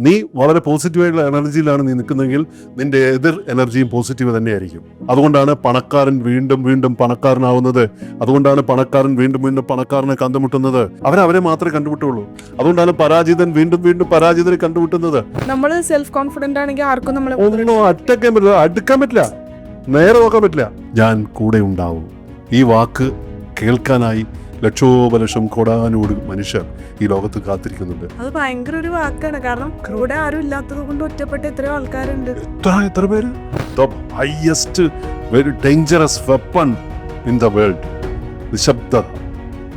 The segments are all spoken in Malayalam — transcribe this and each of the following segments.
നീ വളരെ പോസിറ്റീവായിട്ടുള്ള എനർജിയിലാണ് നീ നിൽക്കുന്നതെങ്കിൽ നിന്റെ എതിർ എനർജിയും പോസിറ്റീവ് തന്നെയായിരിക്കും. അതുകൊണ്ടാണ് പണക്കാരൻ വീണ്ടും വീണ്ടും പണക്കാരനാവുന്നത്. അതുകൊണ്ടാണ് പണക്കാരൻ വീണ്ടും വീണ്ടും പണക്കാരനെ കണ്ടുമുട്ടുന്നത്. അവരവരെ മാത്രമേ കണ്ടുമുട്ടുള്ളൂ. അതുകൊണ്ടാണ് പരാജിതൻ വീണ്ടും വീണ്ടും പരാജിതരെ കണ്ടുമുട്ടുന്നത്. നമ്മൾ സെൽഫ് കോൺഫിഡന്റ് ആണെങ്കിൽ ആർക്കും നമ്മളെ ഒന്നും അറ്റക്കാൻ പറ്റില്ല. അടുക്കാൻ പറ്റില്ല. നേരെ നോക്കാൻ പറ്റില്ല. ഞാൻ കൂടെ ഉണ്ടാവും. ഈ വാക്ക് കേൾക്കാനായി ലക്ഷോപലക്ഷം കോടാനോട് മനുഷ്യർ ഈ ലോകത്ത് കാത്തിരിക്കുന്നുണ്ട്. അത് ഭയങ്കര ഒരു വാക്കാണ്. കാരണം ഇവിടെ ആരും ഇല്ലാത്തത് കൊണ്ട് ഒറ്റപ്പെട്ട എത്രയോ ആൾക്കാരുണ്ട്. എത്ര എത്ര പേര്? The highest very dangerous weapon in the world നിശബ്ദ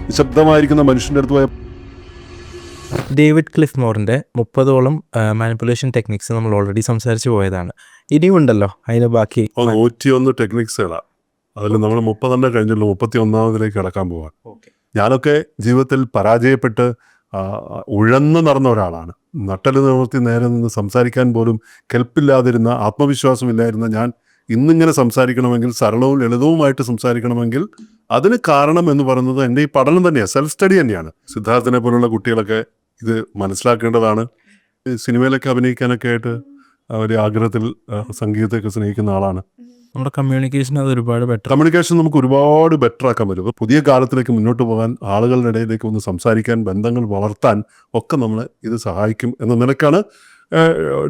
നിശബ്ദമായിരിക്കുന്ന മനുഷ്യന്റെ അടുത്ത് പോയ ഡേവിഡ് ക്ലിഫ് മോറിന്റെ മുപ്പതോളം മാനിപ്പുലേഷൻ ടെക്നിക്സ് നമ്മൾ ഓൾറെഡി സംസാരിച്ചു പോയതാണ്. ഇനിയുമുണ്ടല്ലോ അതിന് ബാക്കി നൂറ്റിയൊന്ന് ടെക്നിക്സുകളാണ് അതിൽ നമ്മൾ മുപ്പതെണ്ണം കഴിഞ്ഞുള്ളൂ മുപ്പത്തി ഒന്നാമതിലേക്ക് കടക്കാൻ പോവാൻ. ഞാനൊക്കെ ജീവിതത്തിൽ പരാജയപ്പെട്ട് ഉഴന്നു നടന്ന ഒരാളാണ്. നട്ടൽ നിവർത്തി നേരെ നിന്ന് സംസാരിക്കാൻ പോലും കെൽപ്പില്ലാതിരുന്ന ആത്മവിശ്വാസമില്ലായിരുന്ന ഞാൻ ഇന്നിങ്ങനെ സംസാരിക്കണമെങ്കിൽ സരളവും ലളിതവുമായിട്ട് സംസാരിക്കണമെങ്കിൽ അതിന് കാരണം എന്ന് പറയുന്നത് എന്റെ ഈ പഠനം തന്നെയാണ് സെൽഫ് സ്റ്റഡി തന്നെയാണ്. സിദ്ധാർത്ഥനെ പോലുള്ള കുട്ടികളൊക്കെ ഇത് മനസ്സിലാക്കേണ്ടതാണ്. സിനിമയിലൊക്കെ അഭിനയിക്കാനൊക്കെ ആയിട്ട് ഒരു ആഗ്രഹത്തിൽ സംഗീതത്തെയൊക്കെ സംഗീതത്തെ സ്നേഹിക്കുന്ന ആളാണ്. നമ്മുടെ കമ്മ്യൂണിക്കേഷൻ അത് ഒരുപാട് ബെറ്റർ കമ്മ്യൂണിക്കേഷൻ നമുക്ക് ഒരുപാട് ബെറ്റർ ആക്കാൻ പറ്റും. പുതിയ കാലത്തിലേക്ക് മുന്നോട്ട് പോകാൻ ആളുകളുടെ ഇടയിലേക്ക് ഒന്ന് സംസാരിക്കാൻ ബന്ധങ്ങൾ വളർത്താൻ ഒക്കെ നമ്മളെ ഇത് സഹായിക്കും എന്ന നിലക്കാണ്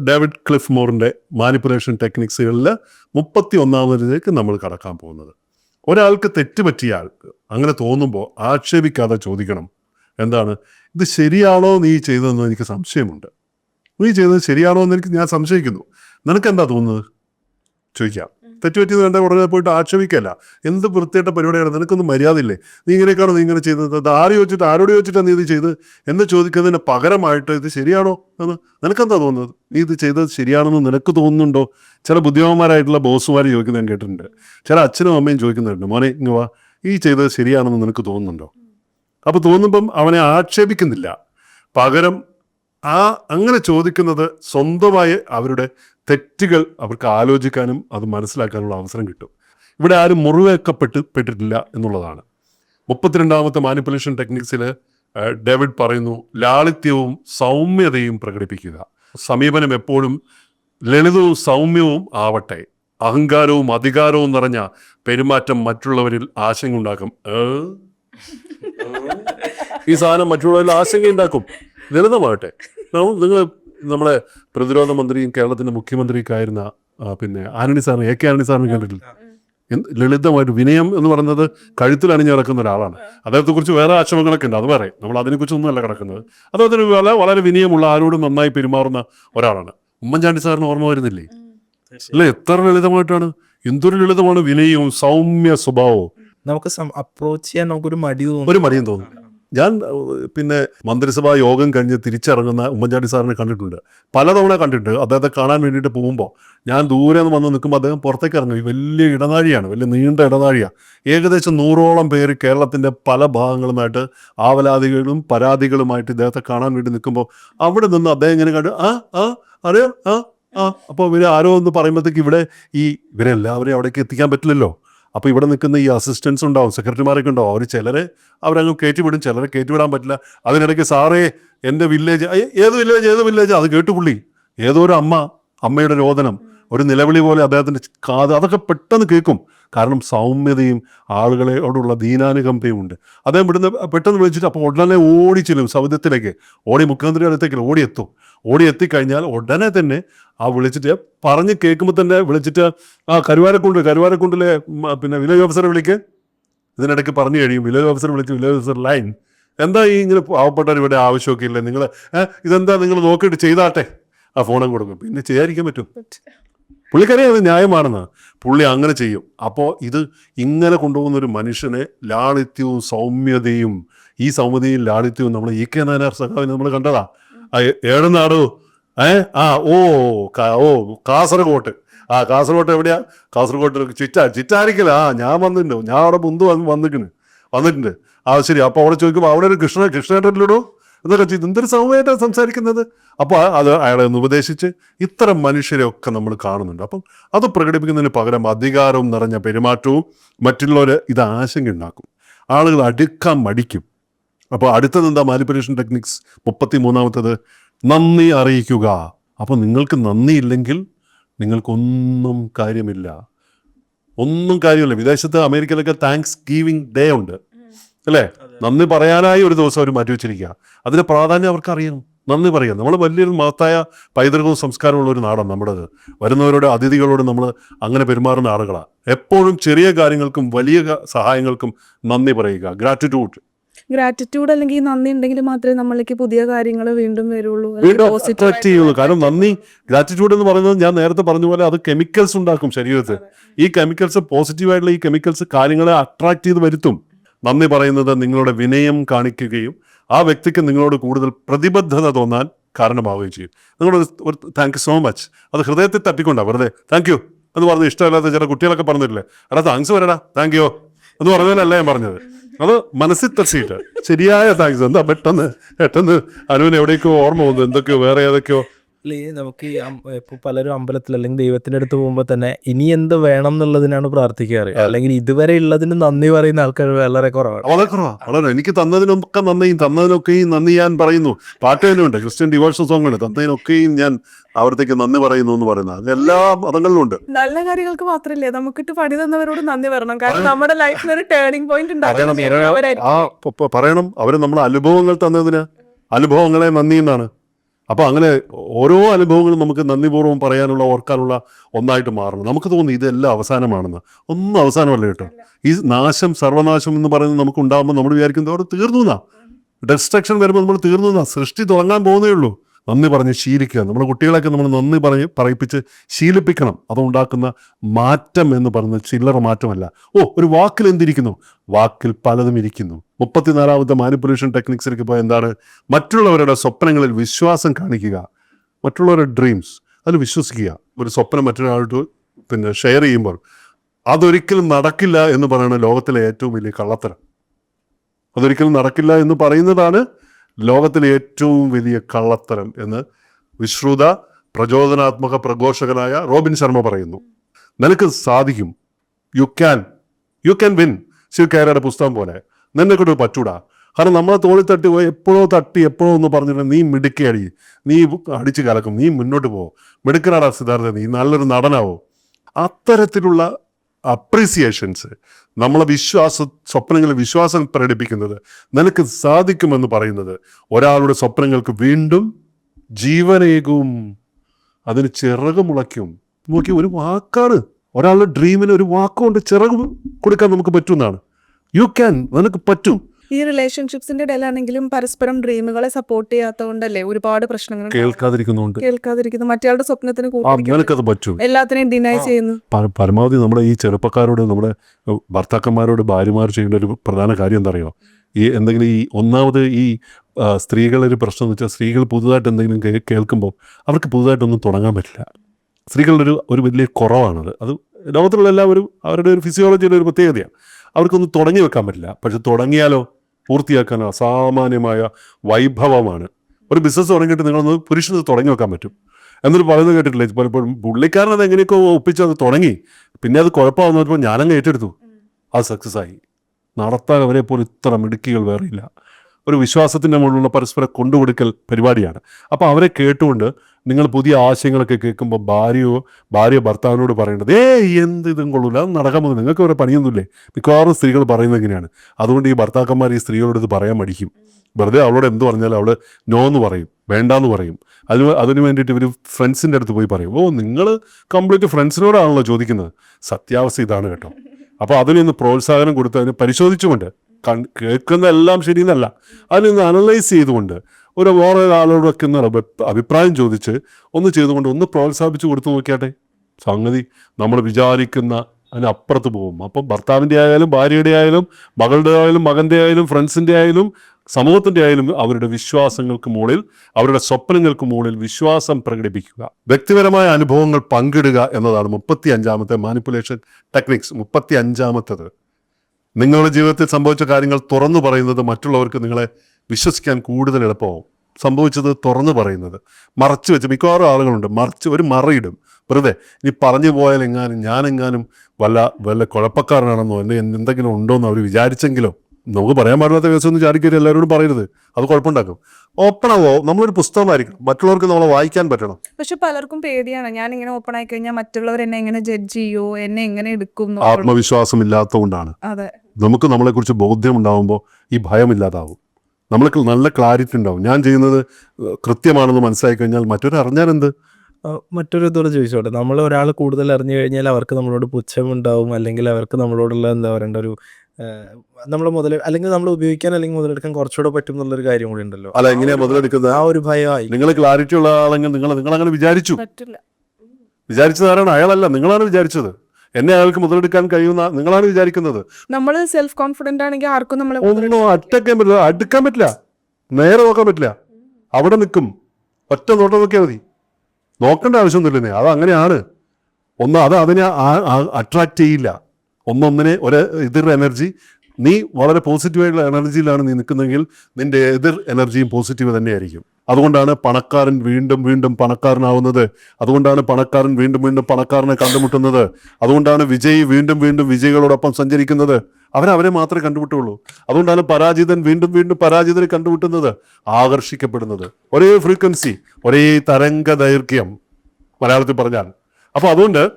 ഡേവിഡ് ക്ലിഫ് മോറിന്റെ മാനിപ്പുലേഷൻ ടെക്നിക്സുകളിൽ മുപ്പത്തി ഒന്നാമതിലേക്ക് നമ്മൾ കടക്കാൻ പോകുന്നത്. ഒരാൾക്ക് തെറ്റ് പറ്റിയാൽ അങ്ങനെ തോന്നുമ്പോൾ ആക്ഷേപിക്കാതെ ചോദിക്കണം. എന്താണ്? ഇത് ശരിയാണോ നീ ചെയ്തതെന്ന് എനിക്ക് സംശയമുണ്ട്. നീ ചെയ്തത് ശരിയാണോ എന്ന് എനിക്ക് ഞാൻ സംശയിക്കുന്നു. നിനക്ക് എന്താ തോന്നുന്നത്? ചോദിക്കാം. തെറ്റുപറ്റിയത് കണ്ട ഉടനെ പോയിട്ട് ആക്ഷേപിക്കല്ല. എന്ത് വൃത്തിയായിട്ട പരിപാടിയാണ്? നിനക്കൊന്നും മര്യാദയില്ലേ? നീ ഇങ്ങനെയൊക്കെയാണോ നീ ഇങ്ങനെ ചെയ്തത്? അത് ആര് ചോദിച്ചിട്ട് ആരോട് ചോദിച്ചിട്ടാണ് നീ ഇത് ചെയ്ത്? എന്ന് ചോദിക്കുന്നതിന് പകരമായിട്ട് ഇത് ശരിയാണോ എന്ന് നിനക്കെന്താ തോന്നുന്നത്? നീ ഇത് ചെയ്തത് ശരിയാണെന്ന് നിനക്ക് തോന്നുന്നുണ്ടോ? ചില ബുദ്ധിമാന്മാരായിട്ടുള്ള ബോസുമാർ ചോദിക്കുന്നത് ഞാൻ കേട്ടിട്ടുണ്ട്. ചില അച്ഛനും അമ്മയും ചോദിക്കുന്നുണ്ട്. മോനെ ഇങ്ങ് വാ. ഈ ചെയ്തത് ശരിയാണെന്ന് നിനക്ക് തോന്നുന്നുണ്ടോ? അപ്പോൾ തോന്നുമ്പം അവനെ ആക്ഷേപിക്കുന്നില്ല. പകരം ആ അങ്ങനെ ചോദിക്കുന്നത് സ്വന്തമായി അവരുടെ തെറ്റുകൾ അവർക്ക് ആലോചിക്കാനും അത് മനസ്സിലാക്കാനുള്ള അവസരം കിട്ടും. ഇവിടെ ആരും മുറിവേക്കപ്പെട്ട് പെട്ടിട്ടില്ല എന്നുള്ളതാണ്. മുപ്പത്തിരണ്ടാമത്തെ മാനിപ്പുലേഷൻ ടെക്നിക്സിൽ ഡേവിഡ് പറയുന്നു ലാളിത്യവും സൗമ്യതയും പ്രകടിപ്പിക്കുക. സമീപനം എപ്പോഴും ലളിതവും സൗമ്യവും ആവട്ടെ. അഹങ്കാരവും അധികാരവും നിറഞ്ഞ പെരുമാറ്റം മറ്റുള്ളവരിൽ ആശങ്ക ഉണ്ടാക്കും ഈ സാധനം മറ്റുള്ളവരിൽ ആശങ്ക ഉണ്ടാക്കും ലളിതമാകട്ടെ നിങ്ങൾ നമ്മളെ പ്രതിരോധ മന്ത്രിയും കേരളത്തിന്റെ മുഖ്യമന്ത്രിയൊക്കെ ആയിരുന്ന പിന്നെ ആനണി സാറിന് എ കെ ആനണി സാറിന് കണ്ടിട്ടില്ല? ലളിതമായിട്ട് വിനയം എന്ന് പറയുന്നത് കഴുത്തിൽ അണിഞ്ഞു കിടക്കുന്ന ഒരാളാണ്. അദ്ദേഹത്തെ കുറിച്ച് വേറെ ആശ്രമങ്ങളൊക്കെ ഉണ്ട്. അത് വേറെ. നമ്മൾ അതിനെക്കുറിച്ചൊന്നുമല്ല കിടക്കുന്നത്. അദ്ദേഹത്തിന് വളരെ വളരെ വിനയമുള്ള ആരോടും നന്നായി പെരുമാറുന്ന ഒരാളാണ്. ഉമ്മൻചാണ്ടി സാറിന് ഓർമ്മ വരുന്നില്ലേ? അല്ല? എത്ര ലളിതമായിട്ടാണ്. എന്തൊരു ലളിതമാണ് വിനയവും സൗമ്യ സ്വഭാവവും. നമുക്ക് അപ്രോച്ച് ചെയ്യാൻ നമുക്കൊരു മടി ഒരു മടിയും തോന്നും. ഞാൻ പിന്നെ മന്ത്രിസഭാ യോഗം കഴിഞ്ഞ് തിരിച്ചിറങ്ങുന്ന ഉമ്മൻചാണ്ടി സാറിനെ കണ്ടിട്ടുണ്ട്. പലതവണ കണ്ടിട്ടുണ്ട്. അദ്ദേഹത്തെ കാണാൻ വേണ്ടിയിട്ട് പോകുമ്പോൾ ഞാൻ ദൂരെ നിന്ന് വന്ന് നിൽക്കുമ്പോൾ അദ്ദേഹം പുറത്തേക്ക് ഇറങ്ങും. വലിയ ഇടനാഴിയാണ്. വലിയ നീണ്ട ഇടനാഴിയാണ്. ഏകദേശം നൂറോളം പേര് കേരളത്തിന്റെ പല ഭാഗങ്ങളുമായിട്ട് ആവലാതികളും പരാതികളുമായിട്ട് ഇദ്ദേഹത്തെ കാണാൻ വേണ്ടി നിൽക്കുമ്പോൾ അവിടെ നിന്ന് അദ്ദേഹം ഇങ്ങനെ കണ്ടു ആ ആ അറിയോ? ആ ആ. അപ്പോൾ ഇവർ ആരോ എന്ന് പറയുമ്പോഴത്തേക്ക് ഇവിടെ ഈ ഇവരെല്ലാവരെയും അവിടേക്ക് എത്തിക്കാൻ പറ്റില്ലല്ലോ. അപ്പോൾ ഇവിടെ നിൽക്കുന്ന ഈ അസിസ്റ്റൻസ് ഉണ്ടാവും സെക്രട്ടറിമാരൊക്കെ ഉണ്ടാവും. അവർ ചിലരെ അവരങ്ങ് കയറ്റിവിടും ചിലരെ കയറ്റിവിടാൻ പറ്റില്ല. അതിനിടയ്ക്ക് സാറേ എന്റെ വില്ലേജ് ഏത് വില്ലേജ് ഏത് വില്ലേജ് അത് കേട്ടു പുള്ളി. ഏതോ ഒരു അമ്മ അമ്മയുടെ രോദനം. ഒരു നിലവിളി പോലെ അദ്ദേഹത്തിന്റെ കാത് അതൊക്കെ പെട്ടെന്ന് കേൾക്കും. കാരണം സൗമ്യതയും ആളുകളോടുള്ള ദീനാനുകമ്പയും ഉണ്ട് അദ്ദേഹം ഇവിടുന്ന് പെട്ടെന്ന് വിളിച്ചിട്ട് അപ്പോൾ ഉടനെ ഓടി ചെല്ലും സൗദ്യത്തിലേക്ക് ഓടി മുഖ്യമന്ത്രിയുടെ അടുത്തേക്ക് ഓടി എത്തും ഓടി എത്തിക്കഴിഞ്ഞാൽ ഉടനെ തന്നെ ആ വിളിച്ചിട്ട് പറഞ്ഞ് കേൾക്കുമ്പോൾ തന്നെ വിളിച്ചിട്ട് ആ കരുവാരക്കുണ്ട് കരുവാരക്കുണ്ടിലെ പിന്നെ വില്ലേജ് ഓഫീസറെ വിളിക്ക്. ഇതിനിടയ്ക്ക് പറഞ്ഞു കഴിയും വില്ലേജ് ഓഫീസർ വിളിച്ച് വില്ലേജ് ഓഫീസർ ലൈൻ. എന്താ ഈ ഇങ്ങനെ പാവപ്പെട്ടവർ ഇവിടെ ആവശ്യമൊക്കെ ഇല്ല? നിങ്ങൾ ഇതെന്താ നിങ്ങൾ നോക്കിയിട്ട് ചെയ്താട്ടെ? ആ ഫോണും കൊടുക്കും. പിന്നെ ചെയ്യാതിരിക്കാൻ പറ്റും. പുള്ളിക്കറിയാം അത് ന്യായമാണെന്ന്. പുള്ളി അങ്ങനെ ചെയ്യും. അപ്പോൾ ഇത് ഇങ്ങനെ കൊണ്ടുപോകുന്ന ഒരു മനുഷ്യനെ ലാളിത്യവും സൗമ്യതയും ഈ സൗമ്യതയും ലാളിത്യവും നമ്മൾ ഇ കെ നായനാർ സഖാവിനെ നമ്മൾ കണ്ടതാ. ആ ഏ- ആ ഓ ഓ കാസർഗോട്ട് ആ കാസർഗോട്ട് എവിടെയാ? കാസർഗോട്ട് ചുറ്റാ ചിറ്റാരിക്കല. ആ ഞാൻ വന്നിട്ടുണ്ട്. ഞാൻ അവിടെ മുന്ത് വന്ന് വന്നിട്ടുണ്ട് വന്നിട്ടുണ്ട്. ആ ശരി. അപ്പോൾ അവിടെ ചോദിക്കുമ്പോൾ അവിടെ ഒരു കൃഷ്ണ കൃഷ്ണേട്ടനിലിടോ എന്നൊക്കെ ചെയ്തു. എന്തൊരു സൗമ്യമായിട്ടാണ് സംസാരിക്കുന്നത്. അപ്പോൾ അത് അയാളെ ഒന്ന് ഉപദേശിച്ച് ഇത്തരം മനുഷ്യരെ ഒക്കെ നമ്മൾ കാണുന്നുണ്ട്. അപ്പം അത് പ്രകടിപ്പിക്കുന്നതിന് പകരം അധികാരവും നിറഞ്ഞ പെരുമാറ്റവും മറ്റുള്ളവർ ഇത് ആശങ്ക ഉണ്ടാക്കും. ആളുകൾ അടുക്കാൻ മടിക്കും. അപ്പോൾ അടുത്തത് എന്താ? മാനിപ്പുലേഷൻ ടെക്നിക്സ് മുപ്പത്തി മൂന്നാമത്തത് നന്ദി അറിയിക്കുക. അപ്പോൾ നിങ്ങൾക്ക് നന്ദി ഇല്ലെങ്കിൽ നിങ്ങൾക്കൊന്നും കാര്യമില്ല. ഒന്നും കാര്യമില്ല. വിദേശത്ത് അമേരിക്കയിലൊക്കെ താങ്ക്സ് ഗീവിങ് ഡേ ഉണ്ട് അല്ലേ? നന്ദി പറയാനായി ഒരു ദിവസം അവർ മാറ്റി വെച്ചിരിക്കുക. അതിന്റെ പ്രാധാന്യം അവർക്ക് അറിയണം നന്ദി പറയാം. നമ്മൾ വലിയൊരു മഹത്തായ പൈതൃകവും സംസ്കാരമുള്ള ഒരു നാടാണ് നമ്മുടേത്. വരുന്നവരോട് അതിഥികളോട് നമ്മൾ അങ്ങനെ പെരുമാറുന്ന ആളുകളാണ് എപ്പോഴും ചെറിയ കാര്യങ്ങൾക്കും വലിയ സഹായങ്ങൾക്കും നന്ദി പറയുക. ഗ്രാറ്റിറ്റ്യൂഡ് ഗ്രാറ്റിറ്റ്യൂഡ് അല്ലെങ്കിൽ നന്ദി ഉണ്ടെങ്കിൽ മാത്രമേ നമ്മൾക്ക് പുതിയ കാര്യങ്ങൾ വീണ്ടും വരുള്ളൂ. അട്രാക്ട് ചെയ്യുള്ളൂ. കാരണം നന്ദി ഗ്രാറ്റിറ്റ്യൂഡ് എന്ന് പറയുന്നത് ഞാൻ നേരത്തെ പറഞ്ഞ പോലെ അത് കെമിക്കൽസ് ഉണ്ടാക്കും ശരീരത്തിൽ. ഈ കെമിക്കൽസ് പോസിറ്റീവായിട്ടുള്ള ഈ കെമിക്കൽസ് കാര്യങ്ങളെ അട്രാക്ട് ചെയ്ത് വരുത്തും. നന്ദി പറയുന്നത് നിങ്ങളുടെ വിനയം കാണിക്കുകയും ആ വ്യക്തിക്ക് നിങ്ങളോട് കൂടുതൽ പ്രതിബദ്ധത തോന്നാൻ കാരണമാവുകയും ചെയ്യും. നിങ്ങളൊരു ഒരു താങ്ക് യു സോ മച്ച് അത് ഹൃദയത്തിൽ തട്ടിക്കൊണ്ടാണ് വെറുതെ. താങ്ക് യു എന്ന് പറഞ്ഞ് ഇഷ്ടമില്ലാത്ത ചില കുട്ടികളൊക്കെ പറഞ്ഞില്ലേ എടാ താങ്ക്സ് വരടാ താങ്ക് യു എന്ന് പറഞ്ഞതിലല്ല ഞാൻ പറഞ്ഞത്. അത് മനസ്സിൽ തച്ചിട്ട് ശരിയായ താങ്ക്സ് എന്താ പെട്ടെന്ന്? പെട്ടെന്ന് അനുവിന് എവിടേക്കോ ഓർമ്മ വന്നു. എന്തൊക്കെയോ വേറെ ഏതൊക്കെയോ നമുക്ക് ഈ അം- ഇപ്പൊ പലരും അമ്പലത്തിൽ അല്ലെങ്കിൽ ദൈവത്തിന്റെ അടുത്ത് പോകുമ്പോൾ തന്നെ ഇനി എന്ത് വേണം എന്നുള്ളതിനാണ് പ്രാർത്ഥിക്കാറ്. അല്ലെങ്കിൽ ഇതുവരെ ഉള്ളതിന് നന്ദി പറയുന്ന ആൾക്കാർ വളരെ കുറവാണ്. വളരെ കുറവാ വളരെ എനിക്ക് തന്നതിനൊക്കെ നന്ദിയും തന്നതിനൊക്കെയും നന്ദി ഞാൻ പറയുന്നു. പാട്ട് തന്നെ ഉണ്ട് ക്രിസ്ത്യൻ ഡിവോഷൻ സോങ് ഉണ്ട്. തന്നതിനൊക്കെയും ഞാൻ അവിടത്തേക്ക് നന്ദി പറയുന്നു എന്ന് പറയുന്നത്. അത് എല്ലാ മതങ്ങളിലും ഉണ്ട്. നല്ല കാര്യങ്ങൾക്ക് മാത്രമല്ലേ നമുക്കിട്ട് പണി തന്നവരോട് നന്ദി പറയണം കാരണം നമ്മുടെ ലൈഫിൽ ഒരു ടേണിംഗ് പോയിന്റ് പറയണം. ഉണ്ടാകും അവരായിരിക്കും. ആ പ- പ- പറയണം. അവർ നമ്മുടെ അനുഭവങ്ങൾ തന്നതിന് അനുഭവങ്ങളെ നന്ദി എന്നാണ്. അപ്പൊ അങ്ങനെ ഓരോ അനുഭവങ്ങളും നമുക്ക് നന്ദിപൂർവം പറയാനുള്ള ഓർക്കാനുള്ള ഒന്നായിട്ട് മാറണം. നമുക്ക് തോന്നുന്നു ഇതെല്ലാം അവസാനമാണെന്ന്. ഒന്നും അവസാനമല്ല കേട്ടോ. ഈ നാശം സർവനാശം എന്ന് പറയുന്നത് നമുക്ക് ഉണ്ടാകുമ്പോൾ നമ്മൾ വിചാരിക്കുന്നത് അവിടെ തീർന്നു എന്നാ. ഡെസ്ട്രക്ഷൻ വരുമ്പോൾ നമ്മൾ തീർന്നു എന്നാ. സൃഷ്ടി തുടങ്ങാൻ പോകുന്നേ ഉള്ളൂ. നന്ദി പറഞ്ഞ് ശീലിക്കുക. നമ്മുടെ കുട്ടികളെയൊക്കെ നമ്മൾ നന്ദി പറഞ്ഞ് പറയിപ്പിച്ച് ശീലിപ്പിക്കണം. അതുണ്ടാക്കുന്ന മാറ്റം എന്ന് പറയുന്നത് ചില്ലറ മാറ്റമല്ല. ഓ ഒരു വാക്കിൽ എന്തിരിക്കുന്നു? വാക്കിൽ പലതും ഇരിക്കുന്നു. മുപ്പത്തിനാലാമത്തെ മാനിപ്പുലേഷൻ ടെക്നിക്സിലേക്ക് പോയ എന്താണ്? മറ്റുള്ളവരുടെ സ്വപ്നങ്ങളിൽ വിശ്വാസം കാണിക്കുക. മറ്റുള്ളവരുടെ ഡ്രീംസ് അതിൽ വിശ്വസിക്കുക. ഒരു സ്വപ്നം മറ്റൊരാളോട് പിന്നെ ഷെയർ ചെയ്യുമ്പോൾ അതൊരിക്കലും നടക്കില്ല എന്ന് പറയുന്ന ലോകത്തിലെ ഏറ്റവും വലിയ കള്ളത്തരം. അതൊരിക്കലും നടക്കില്ല എന്ന് പറയുന്നതാണ് ലോകത്തിലെ ഏറ്റവും വലിയ കള്ളത്തരം എന്ന് വിശ്രുത പ്രചോദനാത്മക പ്രഘോഷകനായ റോബിൻ ശർമ്മ പറയുന്നു. നിനക്ക് സാധിക്കും. You can you can win ശിവക്കാരുടെ പുസ്തകം പോലെ. നിന്നെ കൊണ്ട് പറ്റൂടാ. കാരണം നമ്മളെ തോളി തട്ടി പോയി എപ്പോഴോ തട്ടി എപ്പോഴോ എന്ന് പറഞ്ഞിട്ട് നീ മിടുക്കടി നീ അടിച്ചു കലക്കും. നീ മുന്നോട്ട് പോ. മിടുക്കനാടാ സിദ്ധാർത്ഥ. നീ നല്ലൊരു നടനാവോ. അത്തരത്തിലുള്ള അപ്രീസിയേഷൻസ് നമ്മളെ വിശ്വാസ സ്വപ്നങ്ങളിൽ വിശ്വാസം പ്രകടിപ്പിക്കുന്നത് നിനക്ക് സാധിക്കുമെന്ന് പറയുന്നത് ഒരാളുടെ സ്വപ്നങ്ങൾക്ക് വീണ്ടും ജീവനേകും അതിന് ചിറക് മുളയ്ക്കും. നോക്കി ഒരു വാക്കാണ്. ഒരാളുടെ ഡ്രീമിന് ഒരു വാക്കുകൊണ്ട് ചിറക് കൊടുക്കാൻ നമുക്ക് പറ്റുമെന്നാണ്. യു ക്യാൻ നിനക്ക് പറ്റും. ഈ റിലേഷൻഷിപ്സിന്റെ ഇടയിലാണെങ്കിലും പരസ്പരം ഡ്രീമുകളെ സപ്പോർട്ട് ചെയ്യാത്തതുകൊണ്ടല്ലേ ഒരുപാട് പ്രശ്നങ്ങൾ കേൾക്കാതിരിക്കുന്നുണ്ട് കേൾക്കാതിരിക്കുന്നു. മറ്റേയാളുടെ സ്വപ്നത്തിന് നിനക്കത് പറ്റും. എല്ലാത്തിനെയും ഡിനൈ ചെയ്യുന്നു. പരമാവധി നമ്മുടെ ഈ ചെറുപ്പക്കാരോട് നമ്മുടെ ഭർത്താക്കന്മാരോട് ഭാര്യമാർ ചെയ്യേണ്ട ഒരു പ്രധാന കാര്യം എന്താ അറിയോ ഈ എന്തെങ്കിലും ഈ ഒന്നാമത് ഈ സ്ത്രീകളൊരു പ്രശ്നം എന്ന് വെച്ചാൽ സ്ത്രീകൾ പുതുതായിട്ട് എന്തെങ്കിലും കേൾക്കുമ്പോൾ അവർക്ക് പുതുതായിട്ടൊന്നും തുടങ്ങാൻ പറ്റില്ല. സ്ത്രീകളുടെ ഒരു ഒരു വലിയ കുറവാണത്. അത് ലോകത്തിലുള്ള എല്ലാവരും അവരുടെ ഒരു ഫിസിയോളജിയുടെ ഒരു പ്രത്യേകതയാണ് അവർക്കൊന്നും തുടങ്ങി വെക്കാൻ പറ്റില്ല. പക്ഷെ തുടങ്ങിയാലോ? പൂർത്തിയാക്കാൻ അസാമാന്യമായ വൈഭവമാണ്. ഒരു ബിസിനസ് തുടങ്ങിയിട്ട് നിങ്ങളൊന്ന് പുരുഷന് തുടങ്ങി വെക്കാൻ പറ്റും. എന്നൊരു പറയുന്നത് കേട്ടിട്ടില്ലേ? പലപ്പോഴും പുള്ളിക്കാരൻ അത് എങ്ങനെയൊക്കെ ഒപ്പിച്ച് അത് തുടങ്ങി. പിന്നെ അത് കുഴപ്പമാവുന്നപ്പോൾ ഞാനങ്ങ് ഏറ്റെടുത്തു. അത് സക്സസ് ആയി. നടത്താൻ അവരെ പോലും ഇത്ര മിടുക്കികൾ വേറെയില്ല ഒരു വിശ്വാസത്തിന്റെ മുകളിലുള്ള പരസ്പരം കൊണ്ടുകൊടുക്കൽ പരിപാടിയാണ്. അപ്പോൾ അവരെ കേട്ടുകൊണ്ട് നിങ്ങൾ പുതിയ ആശയങ്ങളൊക്കെ കേൾക്കുമ്പോൾ ഭാര്യയോ ഭാര്യ ഭർത്താവിനോട് പറയേണ്ടത് ഏ എന്ത് ഇതും കൊള്ളൂല അത് നടക്കാൻ പോകുന്നത് നിങ്ങൾക്ക് വരെ പണിയൊന്നുമില്ലേ? മിക്കവാറും സ്ത്രീകൾ പറയുന്നത് എങ്ങനെയാണ് അതുകൊണ്ട് ഈ ഭർത്താക്കന്മാർ ഈ സ്ത്രീകളോട് ഇത് പറയാൻ മടിക്കും. വെറുതെ അവളോട് എന്ത് പറഞ്ഞാലും അവൾ നോ എന്ന് പറയും വേണ്ട എന്ന് പറയും. അതിന് അതിന് വേണ്ടിയിട്ട് ഇവർ ഫ്രണ്ട്സിന്റെ അടുത്ത് പോയി പറയും. ഓ നിങ്ങൾ കംപ്ലീറ്റ് ഫ്രണ്ട്സിനോടാണല്ലോ ചോദിക്കുന്നത്. സത്യാവസ്ഥ ഇതാണ് കേട്ടോ. അപ്പോൾ അതിനൊന്ന് പ്രോത്സാഹനം കൊടുത്ത് അതിനെ പരിശോധിച്ചുകൊണ്ട് കേൾക്കുന്ന എല്ലാം ശരിയെന്നല്ല. അതിനൊന്ന് അനലൈസ് ചെയ്തുകൊണ്ട് ഒരു വേറെ ഒരാളോടൊക്കെ ഒന്ന് അഭിപ്രായം ചോദിച്ച് ഒന്ന് ചെയ്തുകൊണ്ട് ഒന്ന് പ്രോത്സാഹിപ്പിച്ച് കൊടുത്തു നോക്കിയാട്ടെ. സംഗതി നമ്മൾ വിചാരിക്കുന്ന അതിനപ്പുറത്ത് പോകും. അപ്പം ഭർത്താവിന്റെ ആയാലും ഭാര്യയുടെ ആയാലും മകളുടെ ആയാലും മകന്റെ ആയാലും ഫ്രണ്ട്സിന്റെ ആയാലും സമൂഹത്തിന്റെ ആയാലും അവരുടെ വിശ്വാസങ്ങൾക്ക് മുകളിൽ അവരുടെ സ്വപ്നങ്ങൾക്ക് മുകളിൽ വിശ്വാസം പ്രകടിപ്പിക്കുക. വ്യക്തിപരമായ അനുഭവങ്ങൾ പങ്കിടുക എന്നതാണ് മുപ്പത്തി അഞ്ചാമത്തെ മാനിപ്പുലേഷൻ ടെക്നിക്സ് മുപ്പത്തി അഞ്ചാമത്തത് നിങ്ങളുടെ ജീവിതത്തിൽ സംഭവിച്ച കാര്യങ്ങൾ തുറന്നു പറയുന്നത് മറ്റുള്ളവർക്ക് നിങ്ങളെ വിശ്വസിക്കാൻ കൂടുതൽ എളുപ്പമാവും. സംഭവിച്ചത് തുറന്നു പറയുന്നത്. മറച്ചു വെച്ച് മിക്കവാറും ആളുകളുണ്ട്. മറച്ച് ഒരു മറയിടും. വെറുതെ ഇനി പറഞ്ഞു പോയാൽ എങ്ങാനും ഞാനെങ്ങാനും വല്ല വല്ല കുഴപ്പക്കാരനാണെന്നോ അല്ലെ എന്തെങ്കിലും ഉണ്ടോ എന്ന് അവർ വിചാരിച്ചെങ്കിലോ? നമുക്ക് പറയാൻ പാടില്ലാത്ത കേസൊന്നും ചാടിക്കരുത് എല്ലാവരോടും പറയരുത്. അത് കുഴപ്പമുണ്ടാക്കും. ഓപ്പൺ ആവോ? നമ്മളൊരു പുസ്തകമായിരിക്കും മറ്റുള്ളവർക്ക് നമ്മളെ വായിക്കാൻ പറ്റണം. പക്ഷെ പലർക്കും പേടിയാണ്. ഞാൻ ഇങ്ങനെ ഓപ്പൺ ആയി കഴിഞ്ഞാൽ മറ്റുള്ളവർ എന്നെ എങ്ങനെ ജഡ്ജ് ചെയ്യോ? എന്നെ എങ്ങനെ എടുക്കും. ആത്മവിശ്വാസം ഇല്ലാത്തതുകൊണ്ടാണ്. അതെ. നമുക്ക് നമ്മളെക്കുറിച്ച് ബോധ്യം ഉണ്ടാവുമ്പോൾ ഈ ഭയമില്ലാതാവും നമ്മൾക്ക് നല്ല ക്ലാരിറ്റി ഉണ്ടാവും. ഞാൻ ചെയ്യുന്നത് കൃത്യമാണെന്ന് മനസ്സിലാക്കി കഴിഞ്ഞാൽ മറ്റൊരു അറിഞ്ഞാൽ എന്ത് മറ്റൊരു ഇതോടെ ചോദിച്ചോട്ടെ. നമ്മൾ ഒരാൾ കൂടുതൽ അറിഞ്ഞു കഴിഞ്ഞാൽ അവർക്ക് നമ്മളോട് പുച്ഛമുണ്ടാവും അല്ലെങ്കിൽ അവർക്ക് നമ്മളോടുള്ള എന്താ പറയേണ്ട ഒരു നമ്മൾ മുതൽ അല്ലെങ്കിൽ നമ്മൾ ഉപയോഗിക്കാൻ അല്ലെങ്കിൽ മുതലെടുക്കാൻ കുറച്ചുകൂടെ പറ്റും എന്നുള്ളൊരു കാര്യം കൂടി ഉണ്ടല്ലോ. അല്ല എങ്ങനെയാ മുതലെടുക്കുന്നത്? ആ ഒരു ഭയമായി. നിങ്ങൾ ക്ലാരിറ്റി ഉള്ള ആളെങ്കിൽ നിങ്ങൾ നിങ്ങൾ അങ്ങനെ വിചാരിച്ചു. പറ്റില്ല. വിചാരിച്ചത് ആരാണ്? അയാളല്ല നിങ്ങളാണ് വിചാരിച്ചത്. എന്നെ അയാൾക്ക് മുതലെടുക്കാൻ കഴിയുന്ന നിങ്ങളാണ് വിചാരിക്കുന്നത്. നമ്മൾ സെൽഫ് കോൺഫിഡന്റ് ആണെങ്കിൽ ആർക്കും നമ്മളെ ഒന്നും അറ്റക്കാൻ പറ്റില്ല അടുക്കാൻ പറ്റില്ല നേരെ നോക്കാൻ പറ്റില്ല. അവിടെ നിൽക്കും ഒറ്റ നോട്ടം നോക്കിയാൽ മതി. നോക്കേണ്ട ആവശ്യമൊന്നുമില്ല അത് അങ്ങനെയാണ്. ഒന്ന് അത് അതിനെ അട്രാക്ട് ചെയ്യില്ല. ഒന്നൊന്നിനെ ഒരു എതിർ എനർജി നീ വളരെ പോസിറ്റീവായിട്ടുള്ള എനർജിയിലാണ് നീ നിൽക്കുന്നതെങ്കിൽ നിന്റെ എതിർ എനർജിയും പോസിറ്റീവ് തന്നെയായിരിക്കും. അതുകൊണ്ടാണ് പണക്കാരൻ വീണ്ടും വീണ്ടും പണക്കാരനാവുന്നത്. അതുകൊണ്ടാണ് പണക്കാരൻ വീണ്ടും വീണ്ടും പണക്കാരനെ കണ്ടുമുട്ടുന്നത്. അതുകൊണ്ടാണ് വിജയി വീണ്ടും വീണ്ടും വിജയികളോടൊപ്പം സഞ്ചരിക്കുന്നത്. അവരവരെ അവരെ മാത്രമേ കണ്ടുമുട്ടുള്ളൂ. അതുകൊണ്ടാണ് പരാജിതൻ വീണ്ടും വീണ്ടും പരാജിതനെ കണ്ടുമുട്ടുന്നത്. ആകർഷിക്കപ്പെടുന്നത്. ഒരേ ഫ്രീക്വൻസി ഒരേ തരംഗ ദൈർഘ്യം മലയാളത്തിൽ പറഞ്ഞാൽ. അപ്പോൾ അതുകൊണ്ട്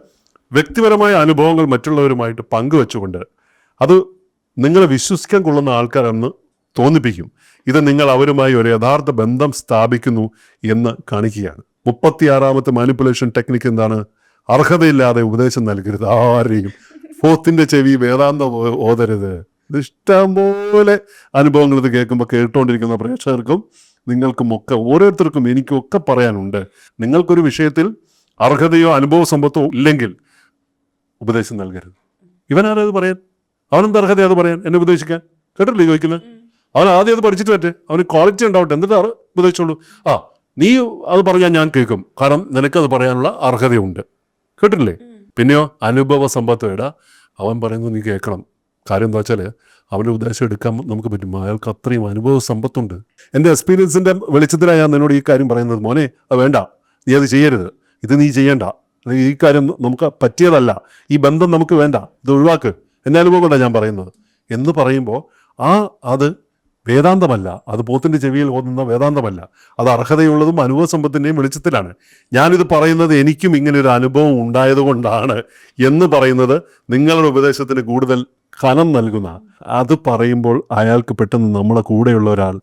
വ്യക്തിപരമായ അനുഭവങ്ങൾ മറ്റുള്ളവരുമായിട്ട് പങ്കുവെച്ചുകൊണ്ട് അത് നിങ്ങളെ വിശ്വസിക്കാൻ കൊള്ളുന്ന ആൾക്കാരെന്ന് തോന്നിപ്പിക്കും. ഇത് നിങ്ങൾ അവരുമായി ഒരു യഥാർത്ഥ ബന്ധം സ്ഥാപിക്കുന്നു എന്ന് കാണിക്കുകയാണ്. മുപ്പത്തിയാറാമത്തെ മാനിപ്പുലേഷൻ ടെക്നിക്ക് എന്താണ്? അർഹതയില്ലാതെ ഉപദേശം നൽകരുത്. ആരെയും ഫോത്തിന്റെ ചെവി വേദാന്ത ഓതരുത്. ഇഷ്ടംപോലെ അനുഭവങ്ങൾ ഇത് കേൾക്കുമ്പോൾ കേട്ടുകൊണ്ടിരിക്കുന്ന പ്രേക്ഷകർക്കും നിങ്ങൾക്കും ഒക്കെ ഓരോരുത്തർക്കും എനിക്കും ഒക്കെ പറയാനുണ്ട്. നിങ്ങൾക്കൊരു വിഷയത്തിൽ അർഹതയോ അനുഭവ സമ്പത്തോ ഇല്ലെങ്കിൽ ഉപദേശം നൽകരുത്. ഇവനാരത് പറയാൻ? അവനെന്ത് അർഹത പറയാൻ? എന്നെ ഉപദേശിക്കാൻ? കേട്ടില്ലേ ചോദിക്കുന്നത്? അവൻ ആദ്യം അത് പഠിച്ചിട്ട് പറ്റേ അവന് ക്വാളിറ്റി ഉണ്ടാവട്ടെ. എന്നിട്ട് ഉപദേശിച്ചോളൂ. ആ നീ അത് പറഞ്ഞാൽ ഞാൻ കേൾക്കും. കാരണം നിനക്കത് പറയാനുള്ള അർഹതയുണ്ട്. കേട്ടില്ലേ പിന്നെയോ അനുഭവ സമ്പത്തോടെ അവൻ പറയുന്നത് നീ കേൾക്കണം. കാര്യം എന്താ വെച്ചാൽ അവന്റെ ഉപദേശം എടുക്കാൻ നമുക്ക് പറ്റും. അയാൾക്ക് അത്രയും അനുഭവ സമ്പത്തുണ്ട്. എന്റെ എക്സ്പീരിയൻസിന്റെ വെളിച്ചത്തിലാണ് ഞാൻ നിന്നോട് ഈ കാര്യം പറയുന്നത്. മോനെ അത് വേണ്ട. നീ അത് ചെയ്യരുത്. ഇത് നീ ചെയ്യണ്ട. അല്ലെങ്കിൽ ഈ കാര്യം നമുക്ക് പറ്റിയതല്ല. ഈ ബന്ധം നമുക്ക് വേണ്ട. ഇത് ഒഴിവാക്ക്. എന്നെ അനുഭവം കൊണ്ടാണ് ഞാൻ പറയുന്നത് എന്ന് പറയുമ്പോൾ ആ അത് വേദാന്തമല്ല അത് പോത്തിന്റെ ചെവിയിൽ ഓതുന്ന വേദാന്തമല്ല അത് അർഹതയുള്ളതും അനുഭവ സമ്പത്തിന്റെയും വെളിച്ചത്തിലാണ് ഞാനിത് പറയുന്നത് എനിക്കും ഇങ്ങനെ ഒരു അനുഭവം ഉണ്ടായതുകൊണ്ടാണ് എന്ന് പറയുന്നത് നിങ്ങളുടെ ഉപദേശത്തിന് കൂടുതൽ കനം നൽകുന്ന അത് പറയുമ്പോൾ അയാൾക്ക് പെട്ടെന്ന് നമ്മളെ കൂടെയുള്ള ഒരാൾ